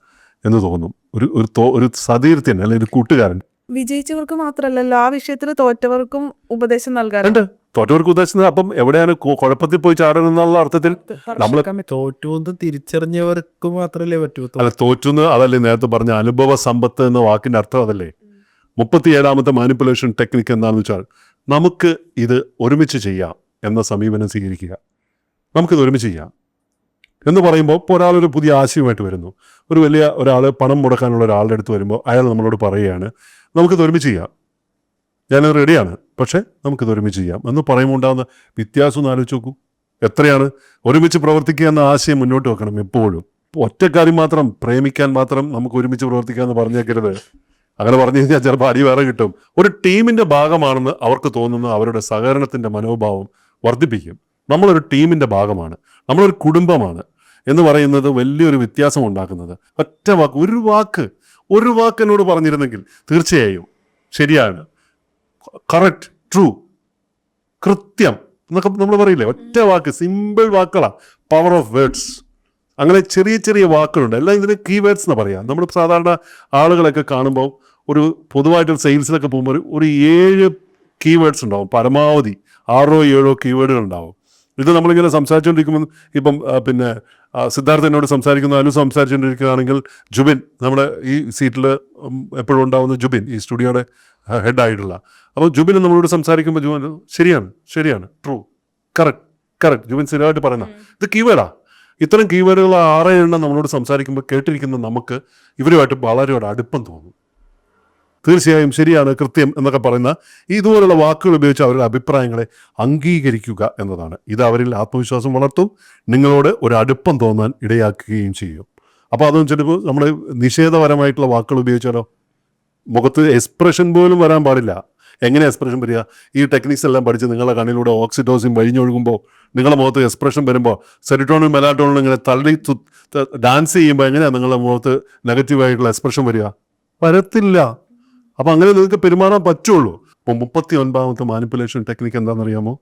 എന്ന് തോന്നും ഒരു ഒരു ഒരു സതീർത്ഥ്യൻ അല്ലെങ്കിൽ ഒരു കൂട്ടുകാരൻ വിജയിച്ചവർക്ക് മാത്രമല്ലല്ലോ ആ വിഷയത്തിൽ തോറ്റവർക്കും ഉപദേശം നൽകാറുണ്ട് തോറ്റവർക്ക് ഉദ്ദേശിക്കുന്നത് അപ്പം എവിടെയാണ് കുഴപ്പത്തിൽ പോയി ചാടണമെന്നുള്ള അർത്ഥത്തിൽ നമ്മൾ തോറ്റു തിരിച്ചറിഞ്ഞവർക്ക് മാത്രമല്ലേ പറ്റൂ അല്ല തോറ്റുന്ന് അതല്ലേ നേരത്തെ പറഞ്ഞ അനുഭവ സമ്പത്ത് എന്ന വാക്കിന്റെ അർത്ഥം അതല്ലേ? മുപ്പത്തി ഏഴാമത്തെ മാനിപ്പുലേഷൻ ടെക്നിക്ക് എന്താണെന്ന് വെച്ചാൽ നമുക്ക് ഇത് ഒരുമിച്ച് ചെയ്യാം എന്ന സമീപനം സ്വീകരിക്കുക. നമുക്കിത് ഒരുമിച്ച് ചെയ്യാം. എന്ന് പറയുമ്പോൾ ഇപ്പോൾ ഒരാളൊരു പുതിയ ആശയമായിട്ട് വരുന്നു. ഒരു വലിയ ഒരാൾ പണം മുടക്കാനുള്ള ഒരാളുടെ അടുത്ത് വരുമ്പോൾ അയാൾ നമ്മളോട് പറയുകയാണ് നമുക്കിത് ഒരുമിച്ച് ചെയ്യാം. ഞാൻ റെഡിയാണ് പക്ഷേ നമുക്കിത് ഒരുമിച്ച് ചെയ്യാം. എന്ന് പറയുമ്പോൾ ഉണ്ടാകുന്ന വ്യത്യാസം ഒന്ന് ആലോചിച്ച് നോക്കൂ. എത്രയാണ്? ഒരുമിച്ച് പ്രവർത്തിക്കുക എന്ന ആശയം മുന്നോട്ട് വെക്കണം എപ്പോഴും. ഒറ്റക്കാരി മാത്രം പ്രേമിക്കാൻ മാത്രം നമുക്ക് ഒരുമിച്ച് പ്രവർത്തിക്കുക എന്ന് പറഞ്ഞേക്കരുത്. അങ്ങനെ പറഞ്ഞു കഴിഞ്ഞാൽ ചിലപ്പോൾ അടി വേറെ കിട്ടും. ഒരു ടീമിന്റെ ഭാഗമാണെന്ന് അവർക്ക് തോന്നുന്ന അവരുടെ സഹകരണത്തിന്റെ മനോഭാവം വർദ്ധിപ്പിക്കും. നമ്മളൊരു ടീമിന്റെ ഭാഗമാണ്. നമ്മളൊരു കുടുംബമാണ് എന്ന് പറയുന്നത് വലിയൊരു വ്യത്യാസം ഉണ്ടാക്കുന്നത്. ഒറ്റ വാക്ക് ഒരു വാക്ക് ഒരു വാക്ക് എന്നോട് പറഞ്ഞിരുന്നെങ്കിൽ തീർച്ചയായും ശരിയാണ്. കറക്റ്റ് ട്രൂ കൃത്യം എന്നൊക്കെ നമ്മൾ പറയില്ലേ? ഒറ്റ വാക്ക് സിമ്പിൾ വാക്കുകളാണ് പവർ ഓഫ് വേർഡ്സ് അങ്ങനെ ചെറിയ ചെറിയ വാക്കുകളുണ്ട്. എല്ലാം ഇതിന് കീ വേർഡ്സ് എന്ന് പറയാം. നമ്മൾ സാധാരണ ആളുകളൊക്കെ കാണുമ്പോൾ ഒരു പൊതുവായിട്ട് സെയിൽസിലൊക്കെ പോകുമ്പോൾ ഒരു- ഏഴ് കീ വേർഡ്സ് ഉണ്ടാവും. പരമാവധി ആറോ ഏഴോ കീവേഡുകൾ ഉണ്ടാവും. ഇത് നമ്മളിങ്ങനെ സംസാരിച്ചുകൊണ്ടിരിക്കുമ്പോൾ ഇപ്പം പിന്നെ സിദ്ധാർത്ഥ എന്നോട് സംസാരിക്കുന്ന. അനു സംസാരിച്ചുകൊണ്ടിരിക്കുകയാണെങ്കിൽ ജുബിൻ നമ്മുടെ ഈ സീറ്റിൽ എപ്പോഴും ഉണ്ടാവുന്ന ജുബിൻ ഈ സ്റ്റുഡിയോയുടെ ഹെഡായിട്ടുള്ള അപ്പോൾ ജുബിൻ നമ്മളോട് സംസാരിക്കുമ്പോൾ ജുബിൻ ശരിയാണ് ശരിയാണ് ട്രൂ കറക്റ്റ് കറക്റ്റ് ജുബിൻ സ്ഥിരമായിട്ട് പറയുന്ന ഇത് കീവേഡാ ഇത്തരം കീവേഡുകൾ ആറേ എണ്ണം നമ്മളോട് സംസാരിക്കുമ്പോൾ കേട്ടിരിക്കുന്ന നമുക്ക് ഇവരുമായിട്ട് വളരെ അടുപ്പം തോന്നും. തീർച്ചയായും ശരിയാണ് കൃത്യം എന്നൊക്കെ പറയുന്ന ഇതുപോലുള്ള വാക്കുകൾ ഉപയോഗിച്ച് അവരുടെ അഭിപ്രായങ്ങളെ അംഗീകരിക്കുക എന്നതാണ്. ഇത് അവരിൽ ആത്മവിശ്വാസം വളർത്തും നിങ്ങളോട് ഒരു അടുപ്പം തോന്നാൻ ഇടയാക്കുകയും ചെയ്യും. അപ്പോൾ അതെന്ന് വെച്ചിട്ട് നമ്മൾ നിഷേധപരമായിട്ടുള്ള വാക്കുകൾ ഉപയോഗിച്ചാലോ? മുഖത്ത് എക്സ്പ്രഷൻ പോലും വരാൻ പാടില്ല. എങ്ങനെ എക്സ്പ്രഷൻ വരിക? ഈ ടെക്നിക്സ് എല്ലാം പഠിച്ച് നിങ്ങളുടെ കണ്ണിലൂടെ ഓക്സിറ്റോസിൻ വഴിഞ്ഞൊഴുകുമ്പോൾ നിങ്ങളുടെ മുഖത്ത് എക്സ്പ്രഷൻ വരുമ്പോൾ സെറിറ്റോണും മെലാറ്റോണും ഇങ്ങനെ തള്ളി ഡാൻസ് ചെയ്യുമ്പോൾ എങ്ങനെയാണ് നിങ്ങളുടെ മുഖത്ത് നെഗറ്റീവായിട്ടുള്ള എക്സ്പ്രഷൻ വരിക? വരത്തില്ല. അപ്പം അങ്ങനെ നിങ്ങൾക്ക് പെരുമാറാൻ പറ്റുള്ളൂ. അപ്പോൾ മുപ്പത്തി ഒൻപതാമത്തെ മാനിപ്പുലേഷൻ ടെക്നിക്ക് എന്താണെന്നറിയാമോ?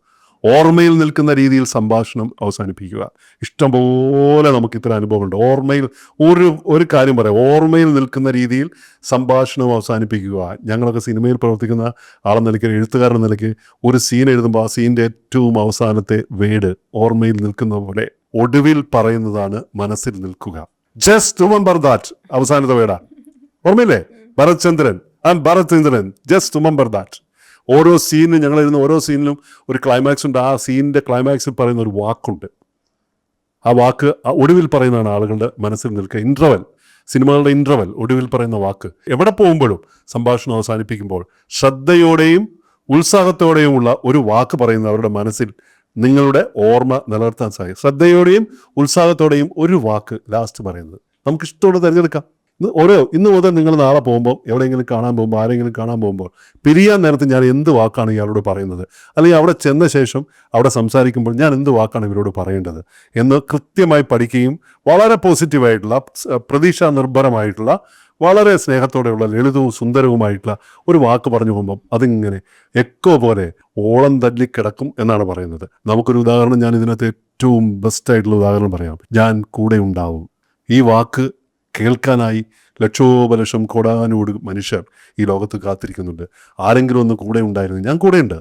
ഓർമ്മയിൽ നിൽക്കുന്ന രീതിയിൽ സംഭാഷണം അവസാനിപ്പിക്കുക. ഇഷ്ടംപോലെ നമുക്ക് ഇത്ര അനുഭവമുണ്ട് ഓർമ്മയിൽ ഒരു ഒരു കാര്യം പറയാം. ഓർമ്മയിൽ നിൽക്കുന്ന രീതിയിൽ സംഭാഷണം അവസാനിപ്പിക്കുക. ഞങ്ങളൊക്കെ സിനിമയിൽ പ്രവർത്തിക്കുന്ന ആളെന്ന നിലയ്ക്ക് എഴുത്തുകാരൻ നിലയ്ക്ക് ഒരു സീൻ എഴുതുമ്പോൾ ആ സീന്റെ ഏറ്റവും അവസാനത്തെ വേഡ് ഓർമ്മയിൽ നിൽക്കുന്ന പോലെ ഒടുവിൽ പറയുന്നതാണ് മനസ്സിൽ നിൽക്കുക. ജസ്റ്റ് റിമെമ്പർ ദാറ്റ് അവസാനത്തെ വേടാ ഓർമ്മയില്ലേ? Bharath Chandran. And Bharath Chandran just remember that ഓരോ സീനും ഞങ്ങൾ എഴുതുന്ന ഓരോ സീനിലും ഒരു ക്ലൈമാക്സ് ഉണ്ട്. ആ സീനിന്റെ ക്ലൈമാക്സിൽ പറയുന്ന ഒരു വാക്കുണ്ട്. ആ വാക്ക് ഒടുവിൽ പറയുന്നതാണ് ആളുകളുടെ മനസ്സിൽ നിൽക്കുക. ഇൻട്രവൽ സിനിമകളുടെ ഇൻട്രവൽ ഒടുവിൽ പറയുന്ന വാക്ക്. എവിടെ പോകുമ്പോഴും സംഭാഷണം അവസാനിപ്പിക്കുമ്പോൾ ശ്രദ്ധയോടെയും ഉത്സാഹത്തോടെയുമുള്ള ഒരു വാക്ക് പറയുന്ന അവരുടെ മനസ്സിൽ നിങ്ങളുടെ ഓർമ്മ നിലനിർത്താൻ സാധിക്കും. ശ്രദ്ധയോടെയും ഉത്സാഹത്തോടെയും ഒരു വാക്ക് ലാസ്റ്റ് പറയുന്നത്. നമുക്ക് ഇഷ്ടമുള്ള തിരഞ്ഞെടുക്കാം. ഓരോ ഇന്ന് മുതൽ നിങ്ങൾ നാളെ പോകുമ്പോൾ എവിടെയെങ്കിലും കാണാൻ പോകുമ്പോൾ ആരെങ്കിലും കാണാൻ പോകുമ്പോൾ പിരിയാൻ നേരത്ത് ഞാൻ എന്ത് വാക്കാണ് ഇയാളോട് പറയുന്നത്? അല്ലെങ്കിൽ അവിടെ ചെന്ന ശേഷം അവിടെ സംസാരിക്കുമ്പോൾ ഞാൻ എന്ത് വാക്കാണ് ഇവരോട് പറയേണ്ടത്? എന്ന് കൃത്യമായി പഠിക്കുകയും വളരെ പോസിറ്റീവായിട്ടുള്ള പ്രതീക്ഷ നിർഭരമായിട്ടുള്ള വളരെ സ്നേഹത്തോടെയുള്ള ലളിതവും സുന്ദരവുമായിട്ടുള്ള ഒരു വാക്ക് പറഞ്ഞു പോകുമ്പം അതിങ്ങനെ എക്കോ പോലെ ഓളം തല്ലിക്കിടക്കും എന്നാണ് പറയുന്നത്. നമുക്കൊരു ഉദാഹരണം ഞാൻ ഇതിനകത്ത് ഏറ്റവും ബെസ്റ്റായിട്ടുള്ള ഉദാഹരണം പറയാം. ഞാൻ കൂടെ ഉണ്ടാവും. ഈ വാക്ക് കേൾക്കാനായി ലക്ഷോപലക്ഷം കോടാനോട് മനുഷ്യർ ഈ ലോകത്ത് കാത്തിരിക്കുന്നുണ്ട്. ആരെങ്കിലും ഒന്ന് കൂടെ ഉണ്ടായിരുന്നു. ഞാൻ കൂടെയുണ്ട്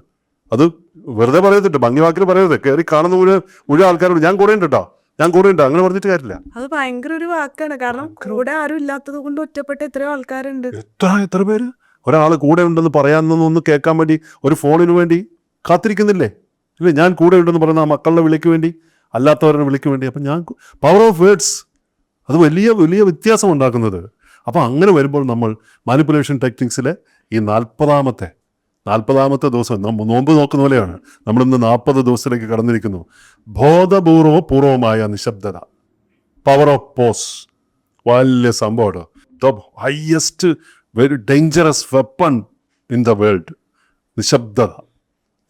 അത് വെറുതെ പറയത്തിട്ട് ഭംഗി വാക്കിൽ പറയരുത്. കയറി കാണുന്ന മുഴുവൻ മുഴുവൻ ആൾക്കാരോട് ഞാൻ കൂടെ ഉണ്ട് കേട്ടോ ഞാൻ കൂടെ ഉണ്ട്. അങ്ങനെ പറഞ്ഞിട്ട് കാര്യമില്ല. അത് ഭയങ്കര ഒരു വാക്കാണ്. കാരണം കൂടെ ആരും ഇല്ലാത്തത് കൊണ്ട് ഒറ്റപ്പെട്ട എത്രയോ ആൾക്കാരുണ്ട്. എത്ര എത്ര പേര്? ഒരാൾ കൂടെ ഉണ്ടെന്ന് പറയാമെന്നൊന്ന് കേൾക്കാൻ വേണ്ടി ഒരു ഫോണിന് വേണ്ടി കാത്തിരിക്കുന്നില്ലേ? ഇല്ലേ? ഞാൻ കൂടെ ഉണ്ടെന്ന് പറയുന്ന ആ മക്കളുടെ വിളിക്ക് വേണ്ടി അല്ലാത്തവരുടെ വിളിക്ക് വേണ്ടി. അപ്പം ഞാൻ പവർ ഓഫ് വേർഡ്സ് അത് വലിയ വലിയ വ്യത്യാസം ഉണ്ടാക്കുന്നത്. അപ്പോൾ അങ്ങനെ വരുമ്പോൾ നമ്മൾ മാനിപ്പുലേഷൻ ടെക്നിക്സിലെ ഈ നാൽപ്പതാമത്തെ നാൽപ്പതാമത്തെ ദിവസം നമ്മൾ നോമ്പ് നോക്കുന്ന പോലെയാണ്. നമ്മളിന്ന് നാൽപ്പത് ദിവസത്തിലേക്ക് കടന്നിരിക്കുന്നു. ബോധപൂർവ പൂർവമായ നിശബ്ദത. പവർ ഓഫ് പോസ് വലിയ സംഭവമാണ് the highest very dangerous weapon in the world നിശബ്ദത.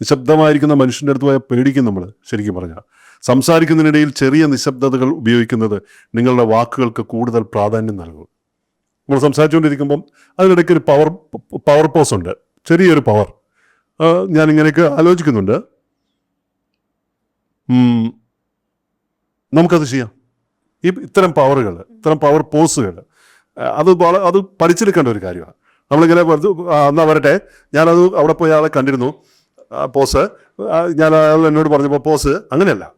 നിശബ്ദമായിരിക്കുന്ന മനുഷ്യന്റെ അടുത്ത് പോയാൽ പേടിക്കും നമ്മൾ ശരിക്കും പറഞ്ഞാൽ. സംസാരിക്കുന്നതിനിടയിൽ ചെറിയ നിശബ്ദതകൾ ഉപയോഗിക്കുന്നത് നിങ്ങളുടെ വാക്കുകൾക്ക് കൂടുതൽ പ്രാധാന്യം നൽകും. നമ്മൾ സംസാരിച്ചുകൊണ്ടിരിക്കുമ്പം അതിനിടയ്ക്ക് ഒരു പവർ പവർ പോസ് ഉണ്ട്. ചെറിയൊരു പവർ ഞാൻ ഇങ്ങനെയൊക്കെ ആലോചിക്കുന്നുണ്ട്. നമുക്കത് ചെയ്യാം. ഈ ഇത്തരം പവറുകൾ ഇത്തരം പവർ പോസുകൾ അത് അത് പഠിച്ചെടുക്കേണ്ട ഒരു കാര്യമാണ്. നമ്മളിങ്ങനെ എന്നാ വരട്ടെ. ഞാനത് അവിടെ പോയി ആളെ കണ്ടിരുന്നു. പോസ് ഞാൻ അയാൾ എന്നോട് പറഞ്ഞപ്പോൾ പോസ് അങ്ങനെയല്ല.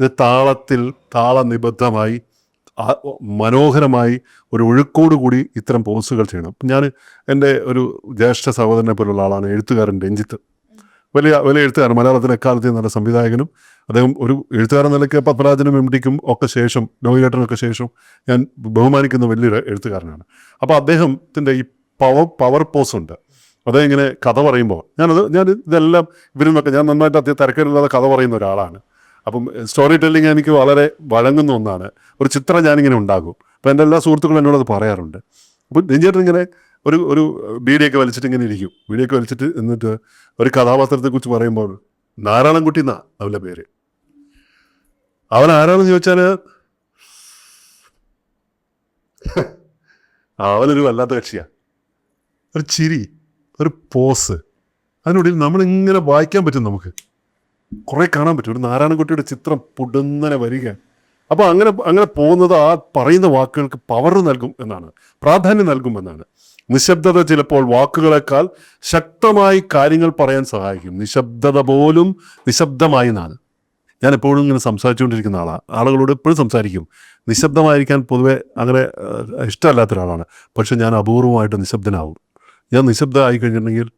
ഇത് താളത്തിൽ താളനിബദ്ധമായി മനോഹരമായി ഒരു ഒഴുക്കോട് കൂടി ഇത്തരം പോസുകൾ ചെയ്യണം. അപ്പം ഞാൻ എന്റെ ഒരു ജ്യേഷ്ഠ സഹോദരനെ പോലുള്ള ആളാണ് എഴുത്തുകാരൻ രഞ്ജിത്ത്. വലിയ വലിയ എഴുത്തുകാരൻ മലയാളത്തിലെ എക്കാലത്തെ നല്ല സംവിധായകനും. അദ്ദേഹം ഒരു എഴുത്തുകാരൻ നിലയ്ക്ക് പത്മരാജനും എം ഡിക്കും ഒക്കെ ശേഷം നോയിലേട്ടനൊക്കെ ശേഷം ഞാൻ ബഹുമാനിക്കുന്ന വലിയൊരു എഴുത്തുകാരനാണ്. അപ്പോൾ അദ്ദേഹത്തിന്റെ ഈ പവർ പവർ പോസ് ഉണ്ട്. അദ്ദേഹം ഇങ്ങനെ കഥ പറയുമ്പോൾ ഞാനത് ഞാൻ ഇതെല്ലാം ഇവരും ഒക്കെ ഞാൻ നന്നായിട്ട് അത്യ തിരക്കില്ലാതെ കഥ പറയുന്ന ഒരാളാണ്. അപ്പം സ്റ്റോറി ടെല്ലിങ് എനിക്ക് വളരെ വഴങ്ങുന്ന ഒന്നാണ്. ഒരു ചിത്രം ഞാനിങ്ങനെ ഉണ്ടാകും അപ്പോൾ എന്റെ എല്ലാ സുഹൃത്തുക്കളും എന്നോടത് പറയാറുണ്ട്. അപ്പോൾ നെഞ്ചേട്ടൻ ഇങ്ങനെ ഒരു ഒരു ബീഡിയൊക്കെ വലിച്ചിട്ട് ഇങ്ങനെ ഇരിക്കും. ബീഡിയൊക്കെ വലിച്ചിട്ട് എന്നിട്ട് ഒരു കഥാപാത്രത്തെക്കുറിച്ച് പറയുമ്പോൾ നാരായണൻകുട്ടി എന്നാ? അവന്റെ പേര്. അവൻ ആരാണെന്ന് ചോദിച്ചാൽ അവനൊരു വല്ലാത്ത കക്ഷിയാണ് ഒരു ചിരി ഒരു പോസ്. അതിനുള്ളിൽ നമ്മളിങ്ങനെ വായിക്കാൻ പറ്റും നമുക്ക്. കുറെ കാണാൻ പറ്റും. ഒരു നാരായണൻകുട്ടിയുടെ ചിത്രം പൊടുന്നനെ വരിക അപ്പോൾ അങ്ങനെ അങ്ങനെ പോകുന്നത് ആ പറയുന്ന വാക്കുകൾക്ക് പവർ നൽകും എന്നാണ് പ്രാധാന്യം നൽകും എന്നാണ്. നിശബ്ദത ചിലപ്പോൾ വാക്കുകളെക്കാൾ ശക്തമായി കാര്യങ്ങൾ പറയാൻ സഹായിക്കും. നിശബ്ദത പോലും നിശബ്ദമായി എന്നാണ് ഞാൻ എപ്പോഴും ഇങ്ങനെ സംസാരിച്ചുകൊണ്ടിരിക്കുന്ന ആളാണ് ആളുകളോട് എപ്പോഴും സംസാരിക്കും. നിശബ്ദമായിരിക്കാൻ പൊതുവെ അങ്ങനെ ഇഷ്ടമല്ലാത്ത ഒരാളാണ് പക്ഷെ ഞാൻ അപൂർവമായിട്ട് നിശബ്ദനാവും. ഞാൻ നിശബ്ദമായി കഴിഞ്ഞിട്ടുണ്ടെങ്കിൽ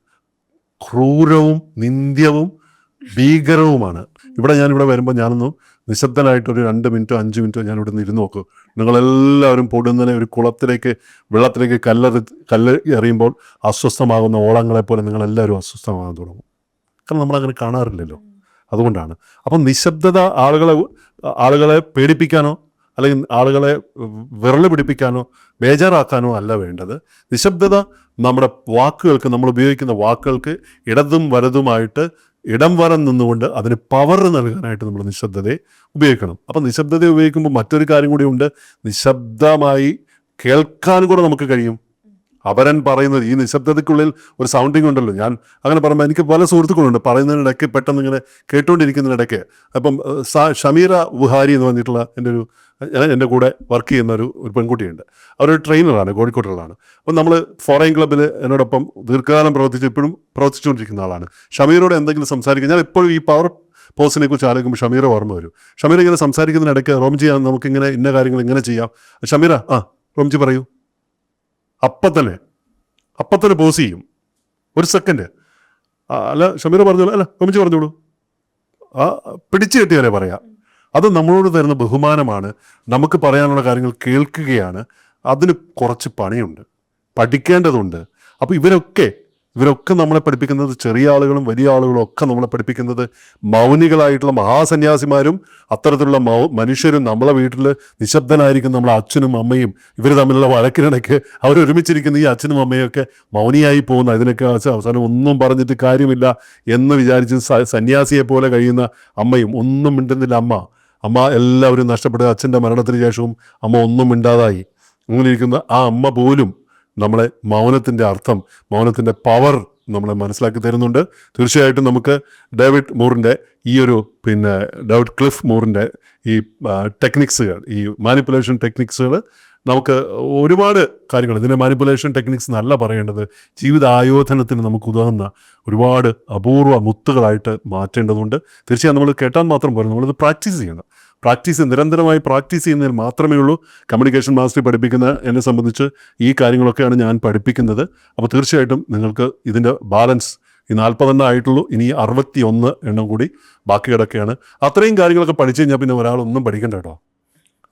ക്രൂരവും നിന്ദ്യവും ഭീകരവുമാണ്. ഇവിടെ ഞാൻ ഇവിടെ വരുമ്പോൾ ഞാനൊന്ന് നിശബ്ദനായിട്ട് ഒരു രണ്ട് മിനിറ്റോ അഞ്ച് മിനിറ്റോ ഞാൻ ഇവിടെ നിന്ന് ഇരുന്ന് നോക്കും. നിങ്ങളെല്ലാവരും പൊടുന്നതിനെ ഒരു കുളത്തിലേക്ക് വെള്ളത്തിലേക്ക് കല്ലെറി കല്ല് എറിയുമ്പോൾ അസ്വസ്ഥമാകുന്ന ഓളങ്ങളെ പോലെ നിങ്ങളെല്ലാവരും അസ്വസ്ഥമാകാൻ തുടങ്ങും. കാരണം നമ്മളങ്ങനെ കാണാറില്ലല്ലോ. അതുകൊണ്ടാണ്. അപ്പം നിശബ്ദത ആളുകളെ ആളുകളെ പേടിപ്പിക്കാനോ അല്ലെങ്കിൽ ആളുകളെ വിരൽ പിടിപ്പിക്കാനോ ബേജാറാക്കാനോ അല്ല വേണ്ടത്. നിശബ്ദത നമ്മുടെ വാക്കുകൾക്ക് നമ്മൾ ഉപയോഗിക്കുന്ന വാക്കുകൾക്ക് ഇടതും വലതുമായിട്ട് ഇടം വരം നിന്നുകൊണ്ട് അതിന് പവർ നൽകാനായിട്ട് നമ്മൾ നിശബ്ദതയെ ഉപയോഗിക്കണം. അപ്പം നിശബ്ദത ഉപയോഗിക്കുമ്പോൾ മറ്റൊരു കാര്യം കൂടി ഉണ്ട്. നിശബ്ദമായി കേൾക്കാൻ കൂടെ നമുക്ക് കഴിയും. അവരൻ പറയുന്നത് ഈ നിശബ്ദതയ്ക്കുള്ളിൽ ഒരു സൗണ്ടിങ് ഉണ്ടല്ലോ. ഞാൻ അങ്ങനെ പറയുമ്പോൾ എനിക്ക് പല സുഹൃത്തുക്കളുണ്ട് പറയുന്നതിനിടയ്ക്ക് പെട്ടെന്ന് ഇങ്ങനെ കേട്ടുകൊണ്ടിരിക്കുന്നതിനിടയ്ക്ക് അപ്പം ഷമീറ ബുഹാരി എന്ന് പറഞ്ഞിട്ടുള്ള എന്റെ ഒരു ഞാൻ എന്റെ കൂടെ വർക്ക് ചെയ്യുന്ന ഒരു ഒരു പെൺകുട്ടിയുണ്ട്. അവരൊരു ട്രെയിനറാണ് കോഴിക്കോട്ടുള്ളതാണ്. അപ്പം നമ്മൾ ഫോറൈൻ ക്ലബ്ബിൽ എന്നോടൊപ്പം ദീർഘകാലം പ്രവർത്തിച്ച് ഇപ്പോഴും പ്രവർത്തിച്ചുകൊണ്ടിരിക്കുന്ന ആളാണ്. ഷമീറോട് എന്തെങ്കിലും സംസാരിക്കുക ഞാൻ എപ്പോഴും ഈ പവർ പോസ്റ്റിനെ കുറിച്ച് ആലോചിക്കുമ്പോൾ ഷമീറ ഓർമ്മ വരും. ഷമീർ ഇങ്ങനെ സംസാരിക്കുന്നതിനിടയ്ക്ക് റോംജി നമുക്കിങ്ങനെ ഇന്ന കാര്യങ്ങൾ ഇങ്ങനെ ചെയ്യാം. ഷമീറ ആ റോംജി പറയൂ. അപ്പം തന്നെ അപ്പം തന്നെ പോസ് ചെയ്യും. ഒരു സെക്കൻഡ് അല്ല ഷമീറ പറഞ്ഞോളൂ. അല്ല റോംജി പറഞ്ഞോളൂ. ആ പിടിച്ചു കെട്ടിയാലേ പറയാം. അത് നമ്മളോട് തരുന്ന ബഹുമാനമാണ്. നമുക്ക് പറയാനുള്ള കാര്യങ്ങൾ കേൾക്കുകയാണ്. അതിന് കുറച്ച് പണിയുണ്ട്. പഠിക്കേണ്ടതുണ്ട്. അപ്പോൾ ഇവരൊക്കെ ഇവരൊക്കെ നമ്മളെ പഠിപ്പിക്കുന്നത് ചെറിയ ആളുകളും വലിയ ആളുകളും ഒക്കെ നമ്മളെ പഠിപ്പിക്കുന്നത് മൗനികളായിട്ടുള്ള മഹാസന്യാസിമാരും അത്തരത്തിലുള്ള മൗ മനുഷ്യരും നമ്മളെ വീട്ടിൽ നിശബ്ദനായിരിക്കുന്ന നമ്മളെ അച്ഛനും അമ്മയും ഇവർ തമ്മിലുള്ള വഴക്കിനിടയ്ക്ക് അവരൊരുമിച്ചിരിക്കുന്ന ഈ അച്ഛനും അമ്മയും ഒക്കെ മൗനിയായി പോകുന്ന അവസാനം അവസാനം ഒന്നും പറഞ്ഞിട്ട് കാര്യമില്ല എന്ന് വിചാരിച്ച് സന്യാസിയെ പോലെ കഴിയുന്ന അമ്മയും ഒന്നും മിണ്ടുന്നില്ല. അമ്മ അമ്മ എല്ലാവരും നഷ്ടപ്പെട്ട അച്ഛന്റെ മരണത്തിന് ശേഷവും അമ്മ ഒന്നും മിണ്ടാതായി. അങ്ങനെ ഇരിക്കുന്ന ആ അമ്മ പോലും നമ്മളെ മൗനത്തിന്റെ അർത്ഥം മൗനത്തിന്റെ പവർ നമ്മളെ മനസ്സിലാക്കി തരുന്നുണ്ട്. തീർച്ചയായിട്ടും നമുക്ക് ഡേവിഡ് മൂറിന്റെ ഈ ഒരു പിന്നെ ഡേവിഡ് ക്ലിഫ് മൂറിന്റെ ഈ ടെക്നിക്സുകൾ ഈ മാനിപ്പുലേഷൻ ടെക്നിക്സുകൾ നമുക്ക് ഒരുപാട് കാര്യങ്ങൾ ഇതിന്റെ മാനിപ്പുലേഷൻ ടെക്നിക്സ് എന്നല്ല പറയേണ്ടത്. ജീവിത ആയോധനത്തിന് നമുക്ക് ഉതകുന്ന ഒരുപാട് അപൂർവ മുത്തുകളായിട്ട് മാറ്റേണ്ടതുണ്ട്. തീർച്ചയായും നമ്മൾ കേട്ടാൽ മാത്രം പോലും നമ്മളിത് പ്രാക്ടീസ് ചെയ്യണം. പ്രാക്ടീസ് നിരന്തരമായി പ്രാക്ടീസ് ചെയ്യുന്നതിൽ മാത്രമേ ഉള്ളൂ. കമ്മ്യൂണിക്കേഷൻ മാസ്റ്ററി പഠിപ്പിക്കുന്ന എന്നെ സംബന്ധിച്ച് ഈ കാര്യങ്ങളൊക്കെയാണ് ഞാൻ പഠിപ്പിക്കുന്നത്. അപ്പോൾ തീർച്ചയായിട്ടും നിങ്ങൾക്ക് ഇതിന്റെ ബാലൻസ് ഈ നാൽപ്പതെണ്ണം ആയിട്ടുള്ളൂ. ഇനി അറുപത്തി ഒന്ന് എണ്ണം കൂടി ബാക്കി കിടക്കുകയാണ് അത്രയും കാര്യങ്ങളൊക്കെ പഠിച്ചു കഴിഞ്ഞാൽ പിന്നെ ഒരാളൊന്നും പഠിക്കണ്ട കേട്ടോ.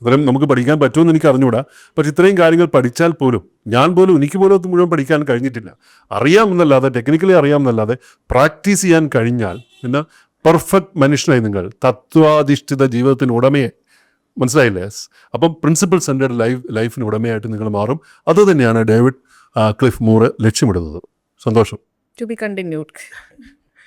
അത്രയും നമുക്ക് പഠിക്കാൻ പറ്റുമെന്ന് എനിക്ക് അറിഞ്ഞുകൂടാ. പക്ഷെ ഇത്രയും കാര്യങ്ങൾ പഠിച്ചാൽ പോലും ഞാൻ പോലും എനിക്ക് പോലും മുഴുവൻ പഠിക്കാൻ കഴിഞ്ഞിട്ടില്ല. അറിയാമെന്നല്ലാതെ ടെക്നിക്കലി അറിയാമെന്നല്ലാതെ പ്രാക്ടീസ് ചെയ്യാൻ കഴിഞ്ഞാൽ പിന്നെ പെർഫെക്റ്റ് മനുഷ്യനായി നിങ്ങൾ. തത്വാധിഷ്ഠിത ജീവിതത്തിന് ഉടമയെ. മനസ്സിലായില്ലേ? അപ്പം പ്രിൻസിപ്പൽ സെന്റേഡ് ലൈഫ് ലൈഫിന് ഉടമയായിട്ട് നിങ്ങൾ മാറും. അത് തന്നെയാണ് ഡേവിഡ് ക്ലിഫ് മൂറ് ലക്ഷ്യമിടുന്നത്. സന്തോഷം. To B continued